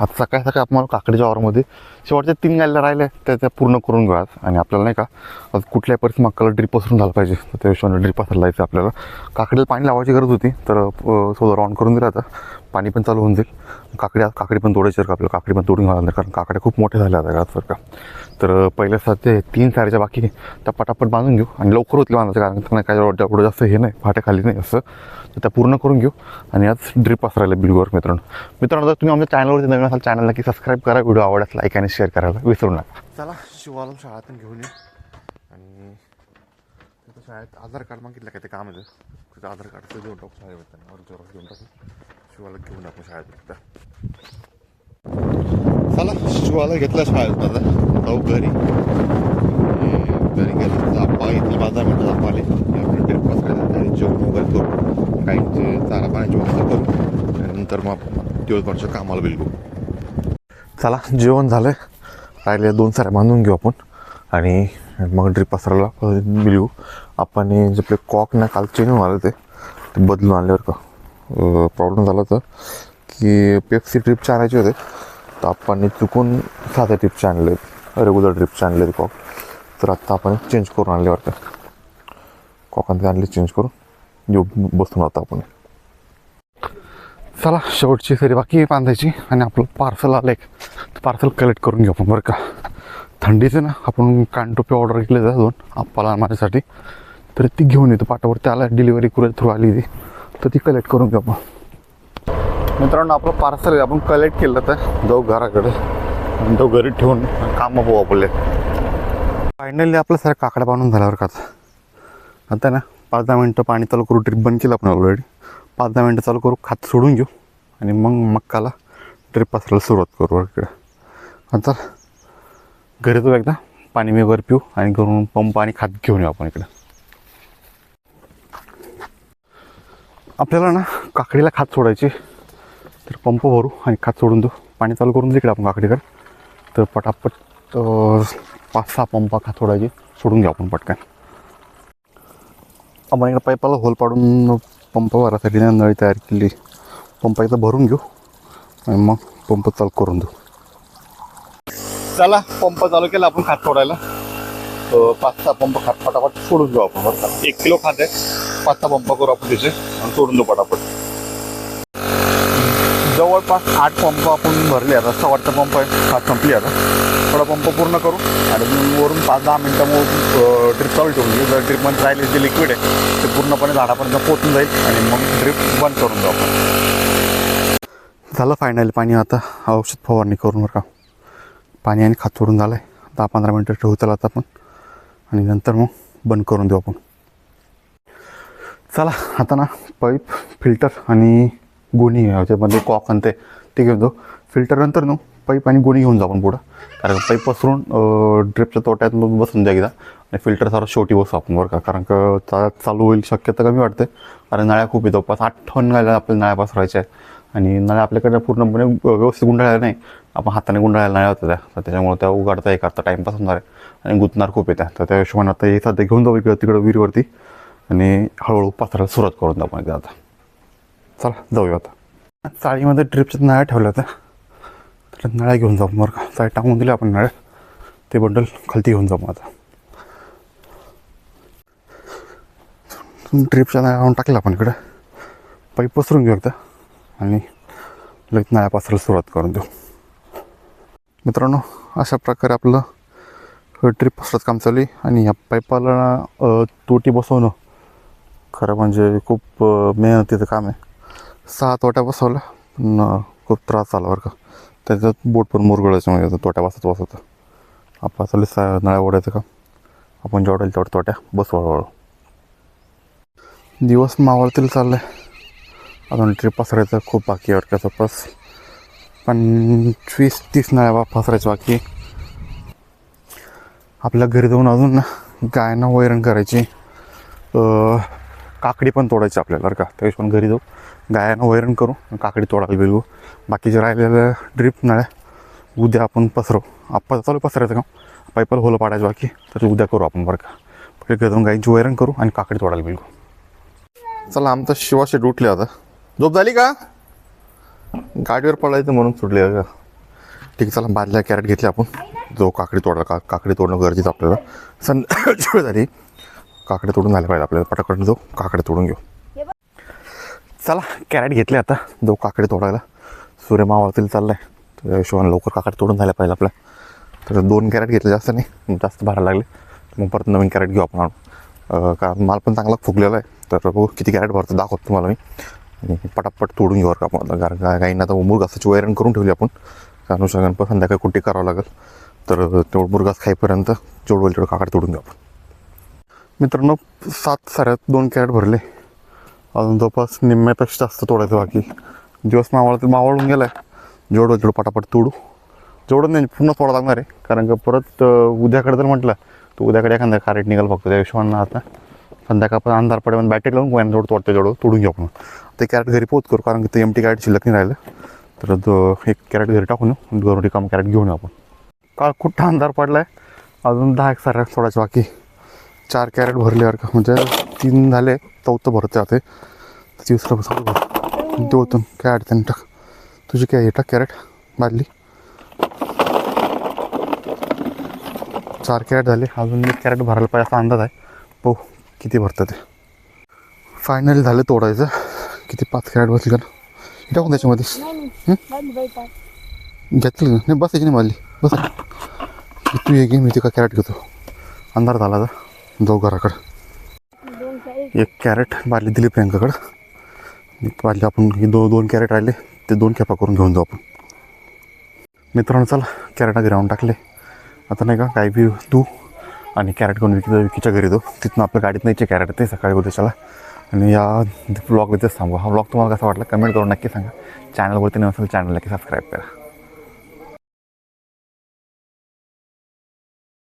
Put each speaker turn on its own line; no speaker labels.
आज सकाळी सकाळी आपण काकडीच्या वावरामध्ये. शेवटच्या तीन गायला राहिल्या त्या त्या पूर्ण करून घेऊ आणि आपल्याला नाही का आज कुठल्याही परिस्थिती मक्काला ड्रिप पसरून झालं पाहिजे. तर त्या हिशोबाने ड्रिप पसरला जायचं आपल्याला. काकडीला पाणी लावायची गरज होती तर सोलर ऑन करून दिला आता पाणी पण चालू होऊन जाईल. काकड्या काकडी पण तोडायची का आपल्याला? काकडी पण तोडून घ्यावं कारण काकड्या खूप मोठ्या झाल्या आता घरात बरं का. तर पहिले ते तीन साडीच्या बाकी त्या पटापट बांधून घेऊ आणि लवकर होतील बांधायचं कारण त्यांना काय एवढं जास्त हे नाही फाट्या खाली नाही असं. तर त्या पूर्ण करून घेऊ आणि आज ड्रिप पसरायला बिलवर मित्रांनो. मित्रांनो जर तुम्ही आमच्या चॅनलवरती नवीन असाल चॅनल नक्की सबस्क्राईब करा व्हिडिओ आवडल्यास लाईक आणि शेअर करायला विसरू नका. चला शिवाला शाळेतून घेऊन येऊ आणि शाळेत आधार कार्ड मागितलं काय ते काम आहे तुझं आधार कार्डचं देऊन टाकू शाळेवर त्यांना अर्ज टाकू. शिवाला घेऊन टाकू शाळेत एकदा चला शिवाला घेतलं शाळेत आता जाऊ घरी आणि घरी गेलं आप्पा इथले बाजार मिनटं आप्पा आले आपण ट्रिप पसरायचं तरी जेवण वगैरे करू काहींचे चारा पाण्याची व्यवस्था करू आणि नंतर मग आपण दिवसभरच्या कामाला बिलगू चला जेवण झालं राहिले दोन साऱ्या बांधून घेऊ आपण आणि मग ड्रिप पसरायला बिलगू आपण जे आपले कॉक ना काल चेंज आले ते ते बदलून आणल्यावर का प्रॉब्लेम झाला होता की पेप्सी ट्रिपचे आणायचे होते. तर आपण चुकून साध्या ट्रिपचे आणले रेग्युलर ट्रिपचे आणले कॉक तर आत्ता आपण चेंज करून आणले वाटतं. कॉकांचे आणले चेंज करून येऊ बसून आता आपण. चला शेवटची सरी बाकी बांधायची आणि आपलं पार्सल आलं एक. पार्सल कलेक्ट करून घेऊ आपण बरं का. थंडीचं ना आपण कानटोपी ऑर्डर केले जा दोन आप्पाला माझ्यासाठी. तर ती घेऊन येतो पाठावरती आला डिलिव्हरी कुरिअर थ्रू आली ती. तर ती कलेक्ट करून घेऊ आपण. मित्रांनो आपलं पार्सल आपण कलेक्ट केलं तर. जाऊ घराकडे. आणि तो घरी ठेवून कामं पाहू आपले. फायनली आपलं सारखं काकडा बांधून झाल्यावर का आता. ना पाच दहा मिनटं पाणी चालू करू ट्रिप बंद केलं आपण ऑलरेडी पाच दहा मिनटं चालू करू खात सोडून घेऊ. आणि मग मक्काला ट्रिप पसरायला सुरुवात करू इकडे आता घरी जाऊ एकदा. पाणी मी वर पिऊ आणि घरून पंप आणि खात घेऊन येऊ आपण इकडे. आपल्याला ना काकडीला खात सोडायची. तर पंप भरू आणि खात सोडून देऊ. पाणी चालू करून तिकडे आपण काकडीकडे. तर पटापट पाच सहा पंपा खात सोडायची. सोडून घेऊ आपण पटकन. आपण इकडे पाईपाला होल पाडून पंप भरासाठी ना नळी तयार केली. पंप एकदा भरून घेऊ आणि मग पंप चालू करून देऊ. चला पंप चालू केला आपण खात सोडायला. पाच सहा पंप खात फटाफट सोडून घेऊ आपण. बरं एक किलो खात आहे. पाच पंप करू आपण त्याचे आणि सोडून देऊ पटापट. जवळपास आठ पंप आपण भरले आता सवारचा पंप आहे. खात संपली आता. थोडा पंप पूर्ण करू. आणि वरून पाच दहा मिनटं मग चालू ठेवून घेऊ जर ड्रिपमध्ये राहिले जे लिक्विड आहे ते पूर्णपणे झाडापर्यंत पोचून जाईल आणि मग ड्रिप बंद करून जाऊ आपण. झालं फायनल पाणी आता. औषध फवारणी करून बरं का. पाणी आणि खात सोडून झालं आहे दहा पंधरा मिनटं ठेवू त्याला आता आपण. आणि नंतर मग बंद करून देऊ आपण. चला आता ना पाईप फिल्टर आणि गोणी याच्यामध्ये कॉक आणि ते घेऊन जाऊ. फिल्टर नंतर ना पाईप आणि गोणी घेऊन जाऊ आपण पुढं. कारण पाईप पसरून ड्रिपच्या तोट्यात मग बसून द्या एकदा. आणि फिल्टर सारा शेवटी बसू आपण बरं का. कारण का चा चालू होईल शक्यता कमी वाटते. कारण नळ्या खूप येतो पाच आठ गायला आपल्याला नळ्या पसरायच्या आहेत. आणि नळ्या आपल्याकडे पूर्णपणे व्यवस्थित गुंडाळल्या नाही. आपण हाताने गुंडाळायला नळ्या होत्या त्या. तर त्याच्यामुळे त्या उघडता एक करता टाईमपास होणार आहे आणि गुंतणार खूप येत्या तर त्या हिशोबाने आता हे सध्या घेऊन जाऊ इकडं तिकडं विहिरीवरती. आणि हळूहळू पसरायला सुरुवात करून आपण एकदा आता. चला जाऊया आता. चाळीमध्ये ड्रिपच्या नळ्या ठेवल्या होत्या. तर नळ्या घेऊन जाऊ बरं का. चाळी टाकून दिले आपण नळ्या. ते बंडल खालती घेऊन जाऊ आता. ड्रिपच्या नळ्या आणून टाकल्या आपण इकडं. पाईप पसरून घेऊ एकदा. आणि लगेच नळ्या पसरायला सुरुवात करून देऊ. मित्रांनो अशा प्रकारे आपलं ड्रिप पसरत काम चालू आहे. आणि या पाईपाला तोटी बसवणं खरं म्हणजे खूप मेहनतीचं काम आहे. सहा तोट्या बसवल्या. पण खूप त्रास झाला बरं का. त्याच्यात बोट पण मुरगळायचं म्हणजे तोट्या बसत बसत. आपण असले सा नळ्या ओढायचं का आपण जेवढं तेवढं तोट्या. बसू हळूहळू. दिवस मावळतील चाललं आहे अजून ट्रिप पसरायचं खूप बाकी आहे वाटतं का जवळपास पंचवीस तीस नळ्या बा पसरायचं बाकी आपल्या घरी जाऊन अजून गायना वैरण करायची. काकडी पण तोडायची आपल्याला बरं का? त्या पण घरी जाऊ. गायांना वैरण करू काकडी तोडायला बिलगू बाकीचे राहिलेल्या ड्रिप नळ्या उद्या आपण पसरवू. आपण चालू पसरायचं का? पाईपाला होलं पाडायचं बाकी तर उद्या करू आपण बरं का? पहिले घरी जाऊन गायींची वैरण करू आणि काकडी तोडायला बिलगू चला आमचं शिवाशी उठले आता. झोप झाली का? गाडीवर पडायचं म्हणून सुटले का? ठीक आहे चला बादल्या कॅरेट घेतले आपण. जो काकडी तोडला का काकडी तोडणं गरजेचं आपल्याला. संध्याकाळची वेळ झाली. काकडे तोडून झाले पाहिजे. आपल्याला पटापट जो काकडे तोडून घेऊ. चला कॅरेट घेतले आता. जो काकडे तोडायला. सूर्य मावळतील चाललाय. त्या हिशोबाने लवकर काकडे तोडून झाल्या पाहिजे आपल्या तर दोन कॅरेट घेतले जास्त नाही जास्त भरायला लागले. मग परत नवीन कॅरेट घेऊ आपण का माल पण चांगला फुगलेला आहे. तर बघू किती कॅरेट भरतो दाखवतो तुम्हाला मी. आणि पटापट तोडून घेऊ का आपण कारण गा गाईंना आता मुरगासाची वैरण करून ठेवली आपण. अनुषंगाने पण संध्याकाळी कुठे करावं लागेल. तर तेवढं मुरगास खाईपर्यंत जेवढं तेवढं काकड तोडून घेऊ आपण. मित्रांनो सात साऱ्यात दोन कॅरेट भरले. अजून जवळपास निम्म्यापेक्षा जास्त तोडायचं बाकी. दिवस मावळ मावळून गेलाय. जेवढं जेवढं पटापट तोडू. जेवढं नाही पूर्ण तोडा लागणार आहे. कारण का परत उद्याकडे जर म्हटलं तर उद्याकडे एखादा कॅरेट निघाल फक्त. त्या हिशोबानं आता. संध्याकाळ पण अंधार पडेल बॅटरी लावून कोण जोड तोडतं जेवढं तोडून घेऊ आपण. ते कॅरेट घरी पोच करू कारण की ते एमटी कॅरेट शिल्लक नाही राहिलं. तर एक कॅरेट घरी टाकून येऊ घरून रिकाम कॅरेट घेऊन आपण. काळ कुठं अंधार पडला आहे अजून दहा एक साऱ्या सोडायचं बाकी. चार कॅरेट भरले का? म्हणजे तीन झाले चौथं भरते आता तिसरं चालू भर होतं काय अडचण टाक. तुझी काय टाक कॅरेट बादली. चार कॅरेट झाले अजून एक कॅरेट भरायला पाहिजे असा अंदाज आहे. पाहू किती भरतं ते. फायनल झालं तोडायचं. किती पाच कॅरेट बसली का? हे टाकून त्याच्यामध्ये घेतली नाही बसायची नाही मारली बस. तू ये घे मी ते का? कॅरेट घेतो. अंधार झाला आता जाऊ घराकडं एक कॅरेट बाली दिली प्रियंकाकडं. बाली आपण हे दो दोन कॅरेट राहिले ते दोन खेपा करून घेऊन जाऊ आपण. मित्रांनो चला कॅरेटा घरी टाकले. आता नाही का काय बी तू आणि कॅरेट घेऊन विकी विकीच्या घरी जाऊ. तिथून आपल्या गाडीत नाहीचे कॅरेट ते सकाळी उद्याच्याला आणि या ब्लॉग इथेच थांबू हा ब्लॉग तुम्हाला कसा वाटला कमेंट करून नक्की सांगा. चॅनलवरती नसेल चॅनल नक्की सबस्क्राईब करा.